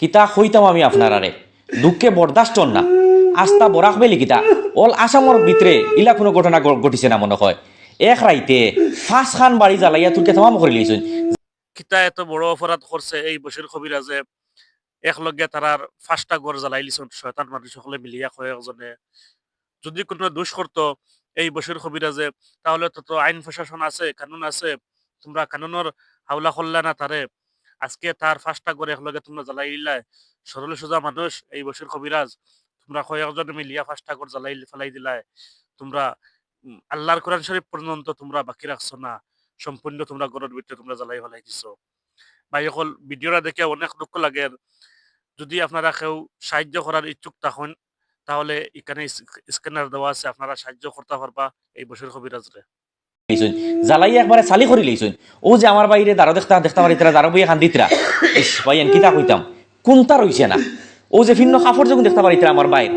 কিতা হইতাম আমি আপনারারে? দুঃখে বরদাস্ত না। আস্থা বরাক বেলি অল আসামর ভিতরে ইলা কোনো ঘটনা ঘটিছে না মনে হয়। এক রাইতে ফাঁস খান বাড়ি জ্বালাইয়া তোরকে তামাম করে লিয়েছেন কিতা এত বড় অপরাধ করছে এই বসির কবিরাজে একলগে তারার ফাঁসটা গড় জ্বালাই লিছন শয়তান মানুষ সকলে মিলিয়া কয়েকজনে যদি কোনো দোষ করতো এই বসির কবিরাজে তাহলে তো তো আইন প্রশাসন আছে, কানুন আছে। তোমরা কানুনের হাওলা করলা না তারে আজকে তার ফাঁসটা গড়ে একলগে তোমরা জ্বালাই দিলাই সরল সোজা মানুষ, এই বসির কবিরাজ, তোমরা কয়েকজনে মিলিয়া ফাঁসটা গড় জ্বালাই ফেলাই দিলাই। তোমরা আল্লাহর কোরআন শরীফ পর্যন্ত তোমরা বাকি রাখছো না। সম্পূর্ণ তোমরা গড়ের ভিতরে তোমরা জ্বালাই ফেলাই দিছো। বা এখন ভিডিওটা দেখে অনেক দুঃখ লাগে। যদি আপনারা কেউ সাহায্য করার ইচ্ছুক থাকুন তাহলে এখানে স্ক্যানার দেওয়া আছে। আপনারা সাহায্য করতে পারবা এই বছর কবিরাজরে। লিয়েছেন জ্বালাইয়া একবারে চালি করে লিয়েছেন ও যে আমার বাইরে দাঁড়ো দেখতা, দেখতে পারি তারা দাঁড়ো বইয়া খান্দিতরা ইস ভাই এন কিতা কইতাম কোনটা রইছে না? ও যে ভিন্ন কাপড় যখন দেখতে পারি আমার বাইর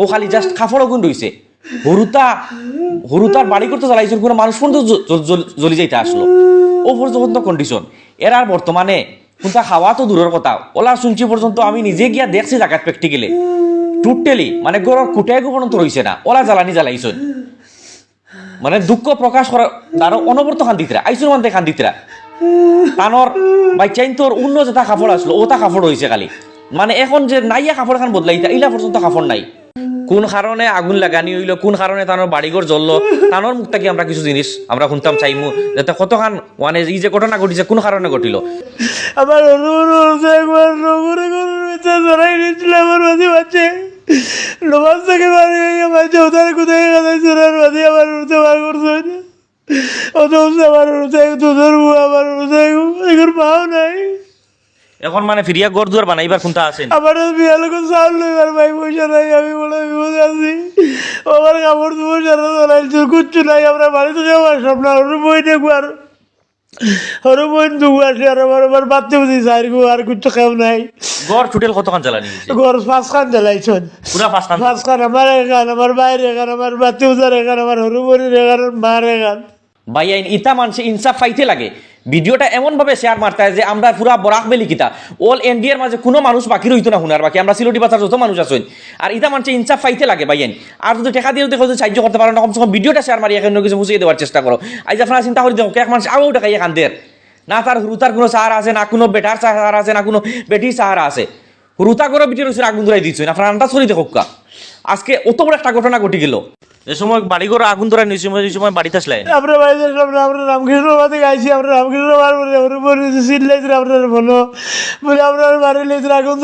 ও খালি জাস্ট কাপড় গুণ রইছে হরুতা হরুতার বাড়ি করতে জ্বালাইছেন কোনো মানুষ পর্যন্ত জ্বলি যাইতে আসলো ও পর্যন্ত কন্ডিশন এর আর বর্তমানে কোনটা খাওয়া তো দূরের কথা। ওলা শুনছি পর্যন্ত আমি নিজে গিয়া দেখছি জায়গাত প্র্যাকটিক্যালি টোটালি মানে গরর কুটায় পর্যন্ত রইছে না। ওলা জ্বালানি জ্বালাইছেন মানে দুঃখ প্রকাশ করা তারও অনবরত খান্দিতরা, আইসুর মানতে খান্দিতরা। তানোর বাইচাইন তোর অন্য যেটা কাপড় আসলো ওটা কাপড় হয়েছে খালি। মানে এখন যে নাইয়া কাপড় খান বদলাইতা ইলা পর্যন্ত কাপড় নাই। কোন কারণে আগুন লাগানি হইল, কোন কারণে তানোর বাড়িঘর জ্বললো, তানোর মুখ থেকে আমরা কিছু জিনিস আমরা শুনতাম, চাইমু, যাতে কতখান মানে এই যে ঘটনা ঘটিছে, কোন কারণে ঘটিল? আমার অনুর হচ্ছে একবার নগরে ভিতরে জড়াই নিয়েছিল, আমার মাঝে মাঝে নমাজ থেকে বাড়ি হয়ে মাঝে ওদের কোথায় গেছে জোরার মাঝে আমার উঠতে বার করছে অত হচ্ছে আমার উঠতে দুধের আমার উঠতে এগুলো পাও নাই এখন মানে ফিরিয়া গড় দুয়ার বানাইবার কোনটা আছেন আমার বিয়া লোক চাউল লইবার ভাই পয়সা নাই আমি বলে বিপদে আছি আমার কাপড় দুপুর সারা চলাইছিল কিচ্ছু নাই আমরা বাড়ি থেকে আমার স্বপ্ন বই দেখব আর বই দুগু আসি আর আমার আমার বাচ্চা বুঝি আর গো আর কিচ্ছু খেও নাই। গড় টোটাল কতখান জ্বালানি হয়েছে ঘর পাঁচ পুরা পাঁচ খান পাঁচ খান আমার এখান আমার বাইরে এখান আমার বাচ্চা বুঝার এখান আমার হরু বইয়ের এখান মার এখান। ভাই আইন ইতা মানুষে ইনসাফ পাইতে লাগে। ভিডিওটা এমন ভাবে শেয়ার মারতে যে আমরা পুরা বরাক বেলি কিতা। অল ইন্ডিয়ার মাঝে কোনো মানুষ বাকি রইতো না হুনার বাকি আমরা সিলটি বাচ্চার যত মানুষ আছেন আর ইতা মানুষে ইনসাফ পাইতে লাগে আইন আর যদি টেকা দিয়ে দেখো সাহায্য করতে পারো না, কমসে কম ভিডিওটা শেয়ার মারি, এখানে কিছু বুঝিয়ে দেওয়ার চেষ্টা করো। আজ আপনারা চিন্তা করে দেখো এক মানুষ আও টাকা এখান না তার হুরুতার কোনো সাহারা আছে, না কোনো বেটার সাহারা আছে, না কোনো বেটির সাহারা আছে। হুরুতা করে বিটির আগুন ধরাই দিচ্ছেন আপনারা আন্দাজ করে দেখো। আজকে অত বড় একটা ঘটনা ঘটে গেল। যে সময় বাড়ি ঘর আগুন ধরাই নিয়ে সময় সময় বাড়িতে আসলে আমরা বাড়িতে আমরা আমরা রামকৃষ্ণ বাদে গাইছি আমরা রামকৃষ্ণ বার বলে সিট লাইছে আপনার বলো। বলে আমরা বাড়ি আগুন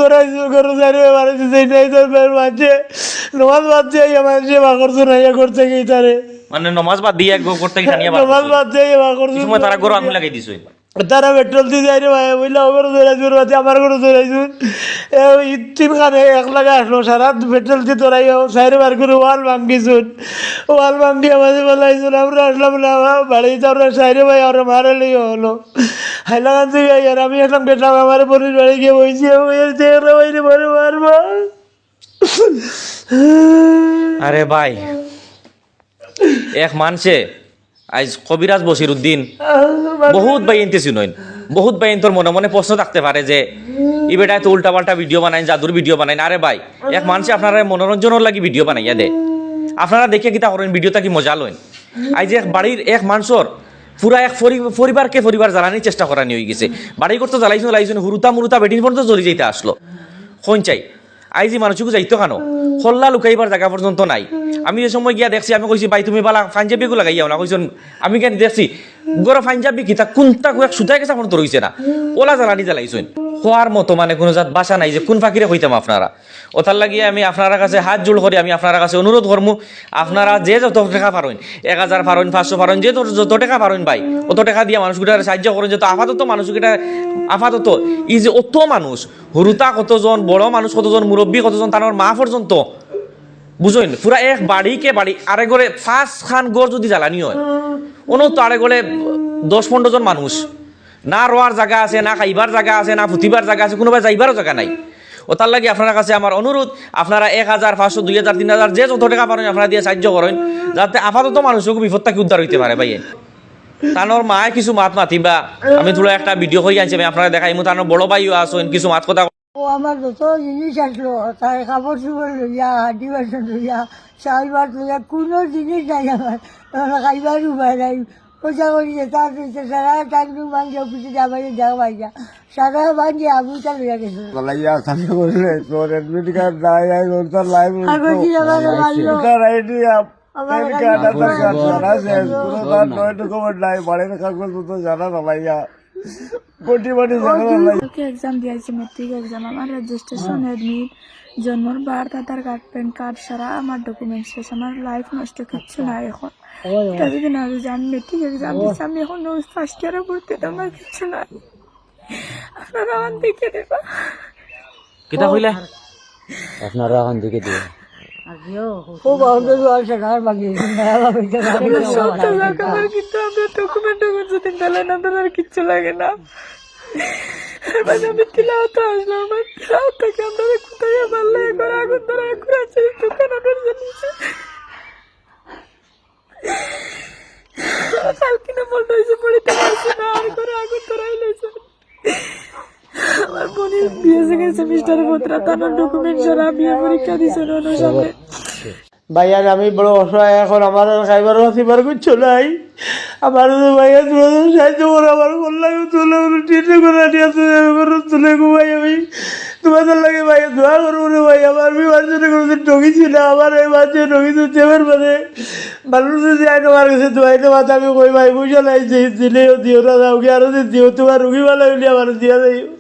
ঘরে বাড়িতে তো মাঝে নমাজ বাদ মাঝে ইয়ে করতে গিয়ে তারে? মানে নমাজ বাদ দিয়ে করতে গিয়ে নমাজ বাদ যাই বা করছ সময় তারা গরু আগুন লাগাই দিছে। তারা পেট্রোল দিয়ে যাই রে ভাই বললে ওগুলো ধরাইছুন বাদে আমার ঘরে ধরাইছুন তিন খানে এক লাগা আসলো সারা পেট্রোল দিয়ে ধরাই সাইরে বার করে ওয়াল ভাঙ্গিছুন। ওয়াল ভাঙ্গি আমাদের বলাইছুন আমরা আসলাম না বাড়িতে আমরা সাইরে ভাই আমরা মারে লই হলো। হাইলাগান থেকে আর আমি আসলাম গেলাম আমার বোনের বাড়ি গিয়ে বইছি দেখলাম ওই রে বলে মারবো আরে ভাই এক মানছে আজ কবিরাজ বসির উদ্দিন বহুত ভাই ইনতেছি নইন বহুত ভাই তোর মনে মনে প্রশ্ন থাকতে পারে যে ই বেটায় তো উল্টা পাল্টা ভিডিও বানাই জাদুর ভিডিও বানাই আরে ভাই এক মানুষে আপনারা মনোরঞ্জনের লাগি ভিডিও বানাইয়া দে। আপনারা দেখে কিতা করেন ভিডিওটা কি মজা লইন? আজ এক বাড়ির এক মানুষের পুরা এক পরি- পরিবারকে পরিবার জ্বালানির চেষ্টা করা নিয়ে গেছে। বাড়ি করতে জ্বালাইছো জ্বালাইছো হুরুতা মুরুতা বেটিন পর্যন্ত জ্বলি যাইতে আসলো। কোন চাই আইজি মানুষকে যাইতো খানো হল্লা লুকাইবার জায়গা পর্যন্ত নাই। আমি যে সময় গিয়া দেখছি, আমি কইছি, ভাই, তুমি বালা পাঞ্জাবি গু লাগাইয়াও না। কইছেন, আমি কেন দেখছি? গরো পাঞ্জাবি কিতা কোনটা এক সুতাই গেছে মন তো রইছে না। ওলা জ্বালানি জ্বালাইছেন। হওয়ার মতো মানে কোনো জাত বাসা নাই যে কোন ফাঁকিরে হইতাম আপনারা। ওটার লাগিয়ে আমি আপনার কাছে হাত জোড় করি, আমি আপনার কাছে অনুরোধ করমু, আপনারা যে যত টাকা পারেন এক হাজার পারেন পাঁচশো পারেন যে যত- টাকা পারেন ভাই, অত টাকা দিয়ে মানুষগুলার সাহায্য করেন যত আপাতত মানুষগুলা, আপাতত এই যে অত মানুষ, হরুতা কতজন, বড় মানুষ কতজন, মুরব্বী কতজন তার মা পর্যন্ত বুঝলেন পুরা এক বাড়িকে বাড়ি, আরে গড়ে ফার্স্ট খান গড় যদি জ্বালানি হয় অন্য তো আরে গড়ে দশ পনেরো জন মানুষ। না রোয়ার জায়গা আছে, না খাইবার জায়গা আছে, না ফুটিবার জায়গা আছে কোনোবা যাইবারও জায়গা নাই। ও তার লাগে আপনার কাছে আমার অনুরোধ, আপনারা এক হাজার, পাঁচশো, দুই হাজার, তিন হাজার, যে যত টাকা পারেন আপনারা দিয়ে সাহায্য করেন, যাতে আপাতত মানুষকে বিপদ থেকে উদ্ধার হইতে পারে ভাইয়ে। তানোর মায়ে কিছু মাত মাতিবা আমি ধরো একটা ভিডিও করে আনছি আপনারা দেখাইমু, তানোর বড় ভাইও আসেন কিছু মাত কথা ও আমার যত জিনিস আসলো, তার কাপড় চোপড় লইয়া, হাঁটি বাসন লইয়া, চাল ভাত লইয়া, কোনো জিনিস নাই আমার। খাইবার উপায় নাই। পয়সা করি তার পয়সা সারা টাকলু ভাঙ্গি অফিসে যাবার যাওয়া ভাইয়া সারা ভাঙ্গি আবুটা লইয়া গেছে। বলাইয়া সামনে করলে তোর এডমিট কার্ড নাই আর ওর তো লাইভ তার আইডি তার তো এক্সাম দিয়েছি মেট্রিক এক্সাম আমার registration admit জন্মর birth Aadhaar card PAN card সারা আমার ডকুমেন্ট শেষ। আমার লাইফ নষ্ট কিচ্ছু নাই এখন। এটা যদি না বুঝি আমি আমি এখন ফার্স্ট ইয়ারে ভর্তি তো আমার কিচ্ছু নাই। আপনারা আমার দেখে দেবা। কিতা কইলে? আপনারা এখন খুব কিন্তু ডকুমেন্ট যদি দিলেন আপনার আর কিচ্ছু লাগে না। মানে আমি তিলাওত আসলাম আমার তিলাওত থেকে আপনারা কোথায় পারলে একবার আগুন ধরে একবার আছে দোকান ওটার জানিয়েছে কালকে না বলতে হয়েছে পড়িতে পারছি না আর করে আগুন ধরাই লইছে আমার বোনের বিয়ে সেকেন্ড আমি আমি লাগে ভাইয়া দোয়া করব রে, ভাই, আমার নেওয়া আমি কই, ভাই বুঝে নাই, যে দিলেও দিও কি আরও দিও, তোমার রুগী ভালো হইলে আমার দিয়া যাই